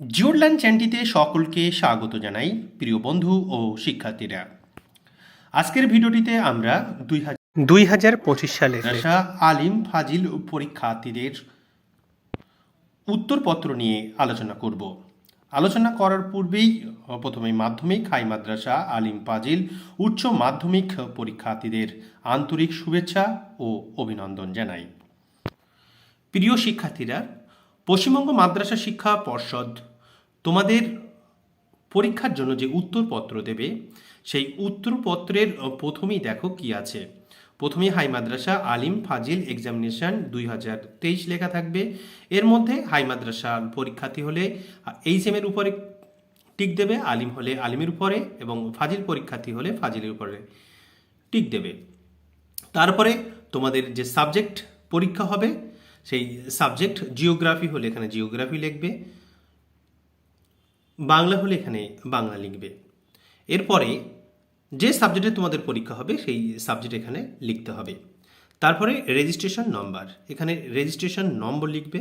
জিওরল্যান্ড চ্যানেলটিতে সকলকে স্বাগত জানাই প্রিয় বন্ধু ও শিক্ষার্থীরা। আজকের ভিডিওটিতে আমরা দুই হাজার দুই হাজার পঁচিশ সালের মাদ্রাসা আলিম ফাজিল পরীক্ষার্থীদের উত্তরপত্র নিয়ে আলোচনা করব। আলোচনা করার পূর্বেই প্রথমে মাধ্যমিক হাই মাদ্রাসা আলিম ফাজিল উচ্চ মাধ্যমিক পরীক্ষার্থীদের আন্তরিক শুভেচ্ছা ও অভিনন্দন জানাই। প্রিয় শিক্ষার্থীরা পশ্চিমবঙ্গ মাদ্রাসা শিক্ষা পর্ষদ তোমাদের পরীক্ষার জন্য যে উত্তরপত্র দেবে, সেই উত্তরপত্রের প্রথমেই দেখো কি আছে। প্রথমে হাই মাদ্রাসা আলিম ফাজিল এক্সামিনেশন দুই হাজার তেইশ লেখা থাকবে। এর মধ্যে হাই মাদ্রাসা পরীক্ষার্থী হলে এইচ এম এর উপরে টিক দেবে, আলিম হলে আলিমের উপরে এবং ফাজিল পরীক্ষার্থী হলে ফাজিলের উপরে টিক দেবে। তারপরে তোমাদের যে সাবজেক্ট পরীক্ষা হবে, সেই সাবজেক্ট জিওগ্রাফি হলে এখানে জিওগ্রাফি লিখবে। বাংলা হলে এখানে বাংলা লিখবে। এরপরে যে সাবজেক্টে তোমাদের পরীক্ষা হবে, সেই সাবজেক্ট এখানে লিখতে হবে। তারপরে রেজিস্ট্রেশন নম্বর এখানে রেজিস্ট্রেশন নম্বর লিখবে।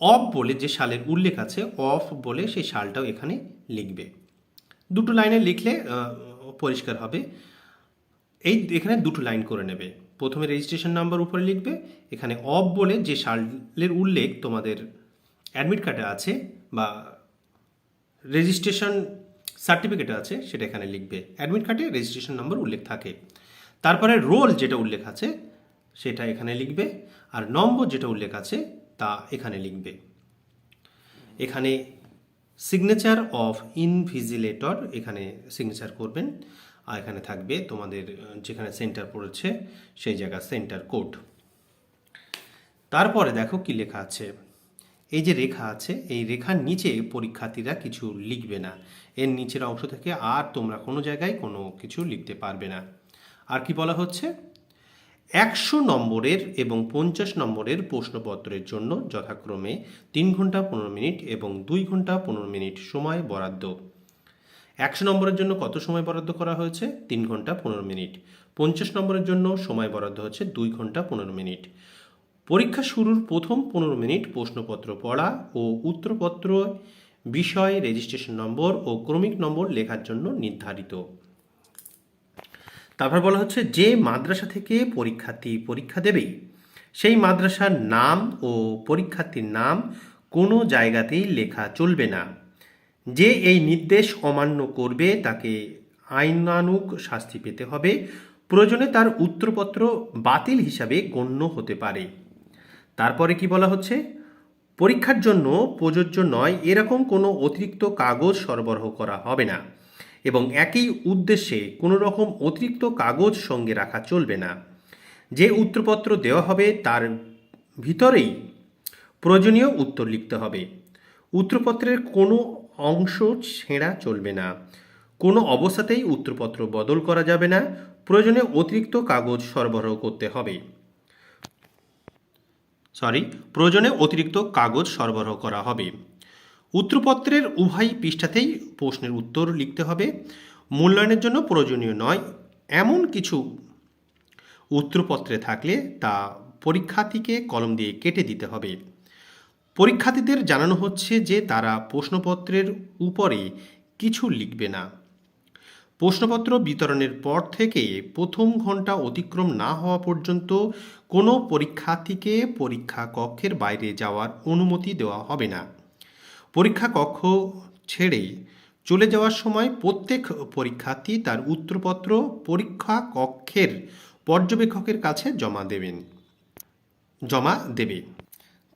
অফ বলে যে সালের উল্লেখ আছে অফ বলে সেই সালটাও এখানে লিখবে। দুটো লাইনে লিখলে পরিষ্কার হবে। এই এখানে দুটো লাইন করে নেবে। প্রথমে রেজিস্ট্রেশন নাম্বার উপরে লিখবে। এখানে অফ বলে যে সালের উল্লেখ তোমাদের অ্যাডমিট কার্ডে আছে বা রেজিস্ট্রেশন সার্টিফিকেট আছে, সেটা এখানে লিখবে। অ্যাডমিট কার্ডে রেজিস্ট্রেশন নম্বর উল্লেখ থাকে। তারপরে রোল যেটা উল্লেখ আছে, সেটা এখানে লিখবে। আর নম্বর যেটা উল্লেখ আছে, তা এখানে লিখবে। এখানে সিগনেচার অফ ইনভিজিলেটর এখানে সিগনেচার করবেন। আর এখানে থাকবে তোমাদের, যেখানে সেন্টার পড়েছে, সেই জায়গা সেন্টার কোড তারপরে দেখো কি লেখা আছে। এই যে রেখা আছে, এই রেখার নিচে পরীক্ষার্থীরা কিছু লিখবে না। এর নিচের অংশ থেকে আর তোমরা কোনো জায়গায় কোনো কিছু লিখতে পারবে না। আর কি বলা হচ্ছে? একশো নম্বরের এবং পঞ্চাশ নম্বরের প্রশ্নপত্রের জন্য যথাক্রমে তিন ঘণ্টা পনেরো মিনিট এবং দুই ঘণ্টা পনেরো মিনিট সময় বরাদ্দ। একশো নম্বরের জন্য কত সময় বরাদ্দ করা হয়েছে? তিন ঘণ্টা পনেরো মিনিট। পঞ্চাশ নম্বরের জন্য সময় বরাদ্দ হচ্ছে দুই ঘণ্টা পনেরো মিনিট। পরীক্ষা শুরুর প্রথম পনেরো মিনিট প্রশ্নপত্র পড়া ও উত্তরপত্র, বিষয় রেজিস্ট্রেশন নম্বর ও ক্রমিক নম্বর লেখার জন্য নির্ধারিত। তারপর বলা হচ্ছে, যে মাদ্রাসা থেকে পরীক্ষার্থী পরীক্ষা দেবে সেই মাদ্রাসার নাম ও পরীক্ষার্থীর নাম কোনো জায়গাতেই লেখা চলবে না। যে এই নির্দেশ অমান্য করবে, তাকে আইনানুগ শাস্তি পেতে হবে। প্রয়োজনে তার উত্তরপত্র বাতিল হিসাবে গণ্য হতে পারে। তারপরে কি বলা হচ্ছে? পরীক্ষার জন্য প্রযোজ্য নয়, এরকম কোনো অতিরিক্ত কাগজ সরবরাহ করা হবে না এবং একই উদ্দেশ্যে কোনো রকম অতিরিক্ত কাগজ সঙ্গে রাখা চলবে না। যে উত্তরপত্র দেওয়া হবে তার ভিতরেই প্রয়োজনীয় উত্তর লিখতে হবে। উত্তরপত্রের কোনো অংশ ছেঁড়া চলবে না। কোনো অবস্থাতেই উত্তরপত্র বদল করা যাবে না। প্রয়োজনে অতিরিক্ত কাগজ সরবরাহ করতে হবে। সরি প্রয়োজনে অতিরিক্ত কাগজ সরবরাহ করা হবে। উত্তরপত্রের উভয় পৃষ্ঠাতেই প্রশ্নের উত্তর লিখতে হবে। মূল্যায়নের জন্য প্রয়োজনীয় নয়। এমন কিছু উত্তরপত্রে থাকলে তা পরীক্ষার্থীকে কলম দিয়ে কেটে দিতে হবে। পরীক্ষার্থীদের জানানো হচ্ছে যে তারা প্রশ্নপত্রের উপরে কিছু লিখবে না। প্রশ্নপত্র বিতরণের পর থেকে প্রথম ঘণ্টা অতিক্রম না হওয়া পর্যন্ত কোনো পরীক্ষার্থীকে পরীক্ষা কক্ষের বাইরে যাওয়ার অনুমতি দেওয়া হবে না। পরীক্ষা কক্ষ ছেড়ে চলে যাওয়ার সময় প্রত্যেক পরীক্ষার্থী তার উত্তরপত্র পরীক্ষা কক্ষের পর্যবেক্ষকের কাছে জমা দেবেন। জমা দেবে।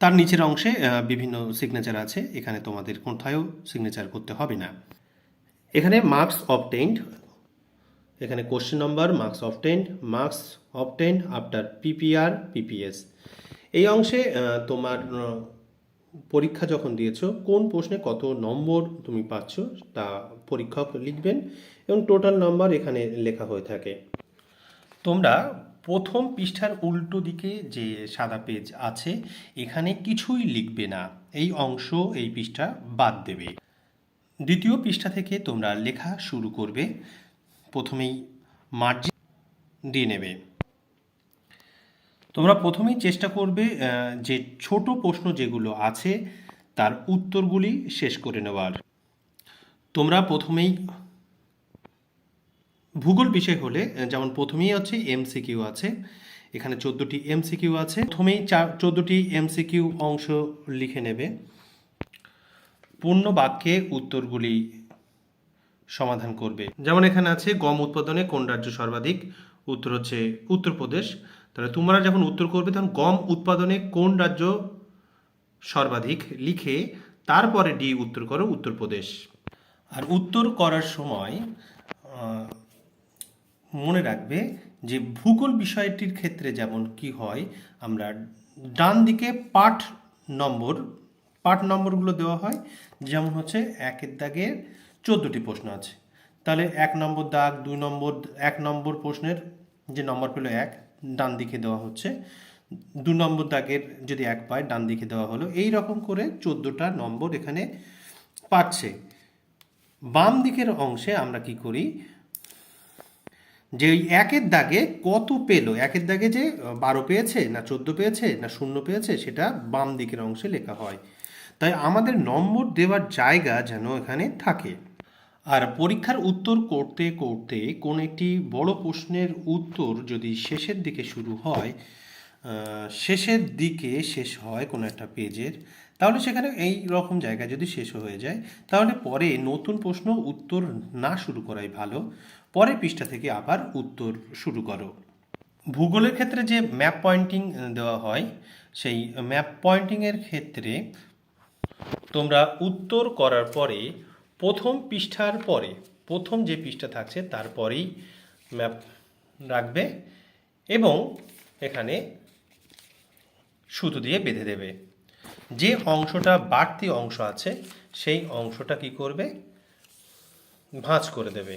তার নিচের অংশে বিভিন্ন সিগনেচার আছে। এখানে তোমাদের কোথায়ও সিগনেচার করতে হবে না। এখানে মার্কস অবটেন্ড এখানে question number marks obtained marks obtained after PPR PPS এই অংশে তোমার পরীক্ষা যখন দিয়েছ, কোন প্রশ্নে কত নম্বর তুমি পাচ্ছ তা পরীক্ষক লিখবেন এবং টোটাল নম্বর এখানে লেখা হয়ে থাকে। তোমরা প্রথম পৃষ্ঠার উল্টো দিকে যে সাদা পেজ আছে, এখানে কিছুই লিখবে না। এই অংশ, এই পৃষ্ঠা বাদ দেবে। দ্বিতীয় পৃষ্ঠা থেকে তোমরা লেখা শুরু করবে। প্রথমেই মার্জিন দিয়ে নেবে। তোমরা প্রথমেই চেষ্টা করবে যে ছোট প্রশ্ন যেগুলো আছে, তার উত্তরগুলি শেষ করে নেওয়ার। তোমরা প্রথমেই ভূগোল বিষয় হলে, যেমন প্রথমেই হচ্ছে এমসিকিউ আছে, এখানে চোদ্দোটি এমসিকিউ আছে। প্রথমেই চার চোদ্দোটি এমসিকিউ অংশ লিখে নেবে। পূর্ণ বাক্যে উত্তরগুলি সমাধান করবে। যেমন এখানে আছে, গম উৎপাদনে কোন রাজ্য সর্বাধিক? উত্তর হচ্ছে উত্তরপ্রদেশ। তাহলে তোমরা যখন উত্তর করবে, তখন গম উৎপাদনে কোন রাজ্য সর্বাধিক? লিখে তারপরে ডি উত্তর করো, উত্তরপ্রদেশ। আর উত্তর করার সময় মনে রাখবে যে ভূগোল বিষয়টির ক্ষেত্রে যেমন কি হয়, আমরা ডান দিকে পাঠ নম্বর পাঠ নম্বরগুলো দেওয়া হয়, যেমন হচ্ছে একের দাগের চোদ্দোটি প্রশ্ন আছে। তাহলে এক নম্বর দাগ, দুই নম্বর, এক নম্বর প্রশ্নের যে নম্বর পেল এক, ডান দিকে দেওয়া হচ্ছে। দু নম্বর দাগের যদি এক পায়, ডান দিকে দেওয়া হলো। এই রকম করে চোদ্দোটা নম্বর এখানে পাচ্ছে। বাম দিকের অংশে আমরা কি করি? যে ওই একের দাগে কত পেল? একের দাগে যে বারো পেয়েছে, না চোদ্দ পেয়েছে, না শূন্য পেয়েছে, সেটা বাম দিকের অংশে লেখা হয়। তাই আমাদের নম্বর দেওয়ার জায়গা যেন এখানে থাকে। আর পরীক্ষার উত্তর করতে করতে কোন একটি বড় প্রশ্নের উত্তর যদি শেষের দিকে শুরু হয় শেষের দিকে শেষ হয় কোনো একটা পেজের, তাহলে সেখানে এই রকম জায়গায় যদি শেষ হয়ে যায়, তাহলে পরে নতুন প্রশ্ন উত্তর না শুরু করাই ভালো। পরে পৃষ্ঠা থেকে আবার উত্তর শুরু করো। ভূগোলের ক্ষেত্রে যে ম্যাপ পয়েন্টিং দেওয়া হয়, সেই ম্যাপ পয়েন্টিংয়ের ক্ষেত্রে তোমরা উত্তর করার পরে প্রথম পৃষ্ঠার পরে, প্রথম যে পৃষ্ঠা থাকছে তারপরেই ম্যাপ রাখবে এবং এখানে সুতো দিয়ে বেঁধে দেবে। যে অংশটা বাড়তি অংশ আছে, সেই অংশটা কি করবে? ভাঁজ করে দেবে।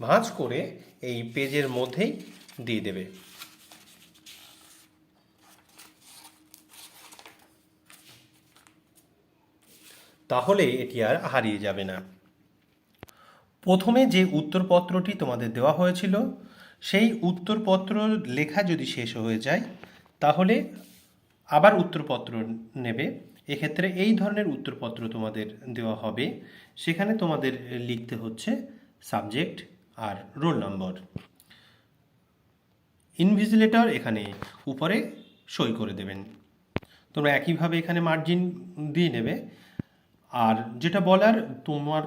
ভাঁজ করে এই পেজের মধ্যেই দিয়ে দেবে। তাহলে এটি আর হারিয়ে যাবে না। প্রথমে যে উত্তরপত্রটি তোমাদের দেওয়া হয়েছিল, সেই উত্তরপত্র লেখা যদি শেষ হয়ে যায়, তাহলে আবার উত্তরপত্র নেবে। এক্ষেত্রে এই ধরনের উত্তরপত্র তোমাদের দেওয়া হবে। সেখানে তোমাদের লিখতে হচ্ছে সাবজেক্ট আর রোল নম্বর। ইনভিজিলেটর এখানে উপরে সই করে দেবেন। তোমরা একইভাবে এখানে মার্জিন দিয়ে নেবে। আর যেটা বলার, তোমার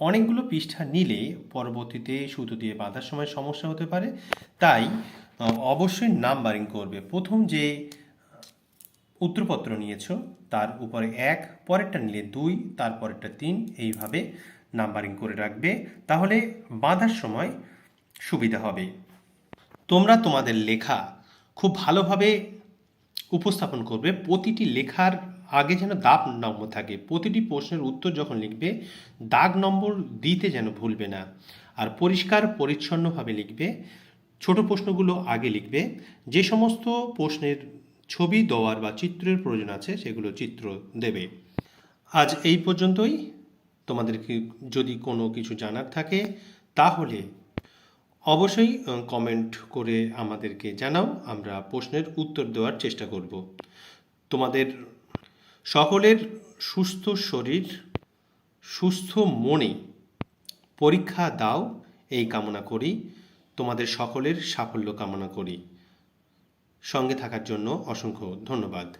অনেকগুলো পৃষ্ঠা নিলে পরবর্তীতে সুতো দিয়ে বাঁধার সময় সমস্যা হতে পারে। তাই অবশ্যই নাম্বারিং করবে। প্রথম যে উত্তরপত্র নিয়েছো, তার উপরে এক, পরেরটা নিলে দুই, তারপরেরটা তিন, এইভাবে নাম্বারিং করে রাখবে। তাহলে বাঁধার সময় সুবিধা হবে। তোমরা তোমাদের লেখা খুব ভালোভাবে উপস্থাপন করবে, প্রতিটি লেখার আগে যেন দাগ নম্বর থাকে। প্রতিটি প্রশ্নের উত্তর যখন লিখবে, দাগ নম্বর দিতে যেন ভুলবে না। আর পরিষ্কার, পরিচ্ছন্নভাবে লিখবে, ছোট প্রশ্নগুলো আগে লিখবে। যে সমস্ত প্রশ্নের ছবি, দেওয়ার বা চিত্রের প্রয়োজন আছে, সেগুলো চিত্র দেবে। আজ এই পর্যন্তই। তোমাদেরকে যদি কোনো কিছু জানার থাকে, তাহলে অবশ্যই কমেন্ট করে আমাদেরকে জানাও, আমরা প্রশ্নের উত্তর দেওয়ার চেষ্টা করব। তোমাদের সকলের সুস্থ শরীর, সুস্থ মনে পরীক্ষা দাও, এই কামনা করি। তোমাদের সকলের সাফল্য কামনা করি। সঙ্গে থাকার জন্য অসংখ্য ধন্যবাদ।